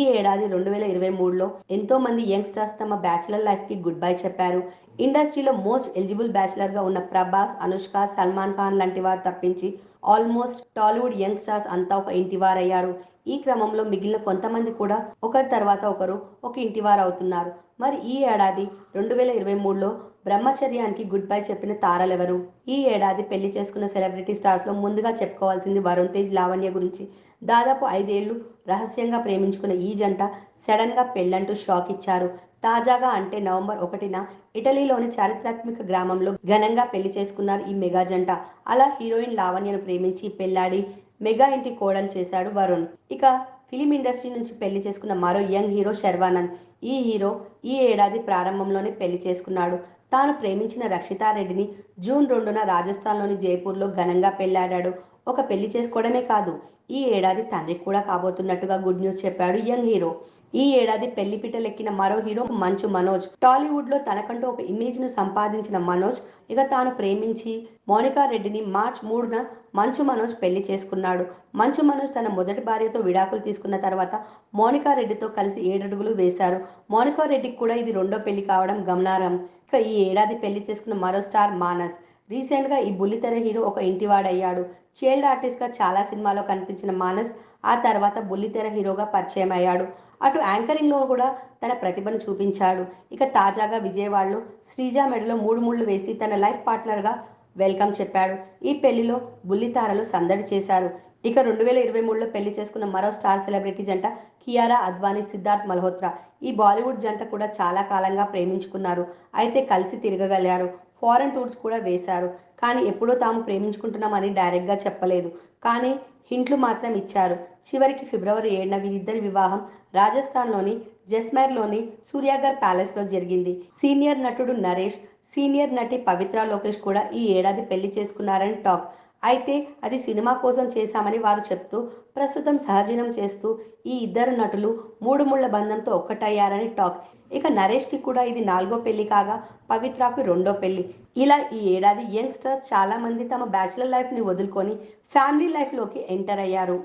ఈ ఏడాది రెండు వేల ఇరవై మూడులో ఎంతో మంది యంగ్స్టర్స్ తమ బ్యాచిలర్ లైఫ్కి గుడ్ బై చెప్పారు. ఇండస్ట్రీలో మోస్ట్ ఎలిజిబుల్ బ్యాచిలర్గా ఉన్న ప్రభాస్ అనుష్క సల్మాన్ ఖాన్ లాంటి వారు తప్పించి ఆల్మోస్ట్ టాలీవుడ్ యంగ్స్టర్స్ అంతా ఒక ఇంటివారయ్యారు. ఈ క్రమంలో మిగిలిన కొంతమంది కూడా ఒకరి తర్వాత ఒకరు ఒక ఇంటివారు అవుతున్నారు. మరి ఈ ఏడాది రెండు వేల ఇరవై మూడులో బ్రహ్మచర్యానికి గుడ్ బై చెప్పిన తారలెవరు? ఈ ఏడాది పెళ్ళి చేసుకున్న సెలబ్రిటీ స్టార్స్లో ముందుగా చెప్పుకోవాల్సింది వరుణ్ తేజ్ లావణ్య గురించి. దాదాపు ఐదేళ్ళు రహస్యంగా ప్రేమించుకున్న ఈ జంట సడన్గా పెళ్ళంటూ షాక్ ఇచ్చారు. తాజాగా అంటే నవంబర్ ఒకటిన ఇటలీలోని చారిత్రాత్మక గ్రామంలో ఘనంగా పెళ్ళి చేసుకున్నారు ఈ మెగా జంట. అలా హీరోయిన్ లావణ్యను ప్రేమించి పెళ్ళాడి మెగా ఇంటి కోడలు చేశాడు వరుణ్. ఇక ఫిలిం ఇండస్ట్రీ నుంచి పెళ్ళి చేసుకున్న మరో యంగ్ హీరో శర్వానంద్. ఈ హీరో ఈ ఏడాది ప్రారంభంలోనే పెళ్ళి చేసుకున్నాడు. తాను ప్రేమించిన రక్షితారెడ్డిని జూన్ రెండున రాజస్థాన్లోని జైపూర్లో ఘనంగా పెళ్ళాడాడు. ఒక పెళ్ళి చేసుకోవడమే కాదు ఈ ఏడాది తండ్రి కూడా కాబోతున్నట్టుగా గుడ్ న్యూస్ చెప్పాడు యంగ్ హీరో. ఈ ఏడాది పెళ్ళిపీటలెక్కిన మరో హీరో మంచు మనోజ్. టాలీవుడ్లో తనకంటూ ఒక ఇమేజ్ను సంపాదించిన మనోజ్ ఇక తాను ప్రేమించి మోనికా రెడ్డిని మార్చ్ మూడున మంచు మనోజ్ పెళ్ళి చేసుకున్నాడు. మంచు మనోజ్ తన మొదటి భార్యతో విడాకులు తీసుకున్న తర్వాత మోనికా రెడ్డితో కలిసి ఏడడుగులు వేశారు. మోనికా రెడ్డికి కూడా ఇది రెండో పెళ్ళి కావడం గమనార్హం. ఇక ఈ ఏడాది పెళ్ళి చేసుకున్న మరో స్టార్ మానస్. రీసెంట్గా ఈ బుల్లితెర హీరో ఒక ఇంటివాడయ్యాడు. చైల్డ్ ఆర్టిస్ట్గా చాలా సినిమాలో కనిపించిన మానస్ ఆ తర్వాత బుల్లితెర హీరోగా పరిచయం అయ్యాడు అటు యాంకరింగ్లో కూడా తన ప్రతిభను చూపించాడు. ఇక తాజాగా విజయవాడలో శ్రీజ మెడలో మూడు ముళ్ళు వేసి తన లైఫ్ పార్ట్నర్గా వెల్కమ్ చెప్పాడు. ఈ పెళ్ళిలో బుల్లితారలు సందడి చేశారు. ఇక రెండు వేల ఇరవై మూడులో పెళ్ళి చేసుకున్న మరో స్టార్ సెలబ్రిటీ జంట కియారా అద్వానీ సిద్ధార్థ్ మల్హోత్రా. ఈ బాలీవుడ్ జంట కూడా చాలా కాలంగా ప్రేమించుకున్నారు. అయితే కలిసి తిరగగలిగారు. ఫారెన్ టూర్స్ కూడా వేశారు. కానీ ఎప్పుడో తాము ప్రేమించుకుంటున్నామని డైరెక్ట్గా చెప్పలేదు. కానీ హింట్లు మాత్రం ఇచ్చారు. చివరికి ఫిబ్రవరి ఏడున వీరిద్దరి వివాహం రాజస్థాన్లోని జస్మైర్లోని సూర్యాగర్ ప్యాలెస్లో జరిగింది. సీనియర్ నటుడు నరేష్ సీనియర్ నటి పవిత్ర లోకేష్ కూడా ఈ ఏడాది పెళ్ళి చేసుకున్నారని టాక్. అయితే అది సినిమా కోసం చేశామని వారు చెప్తూ ప్రస్తుతం సహజీనం చేస్తూ ఈ ఇద్దరు నటులు మూడు ముళ్ళ బంధంతో ఒక్కటయ్యారని టాక్. ఇక నరేష్కి కూడా ఇది నాలుగో పెళ్ళి కాగా పవిత్రకు రెండో పెళ్ళి. ఇలా ఈ ఏడాది యంగ్స్టర్స్ చాలామంది తమ బ్యాచిలర్ లైఫ్ని వదులుకొని ఫ్యామిలీ లైఫ్లోకి ఎంటర్ అయ్యారు.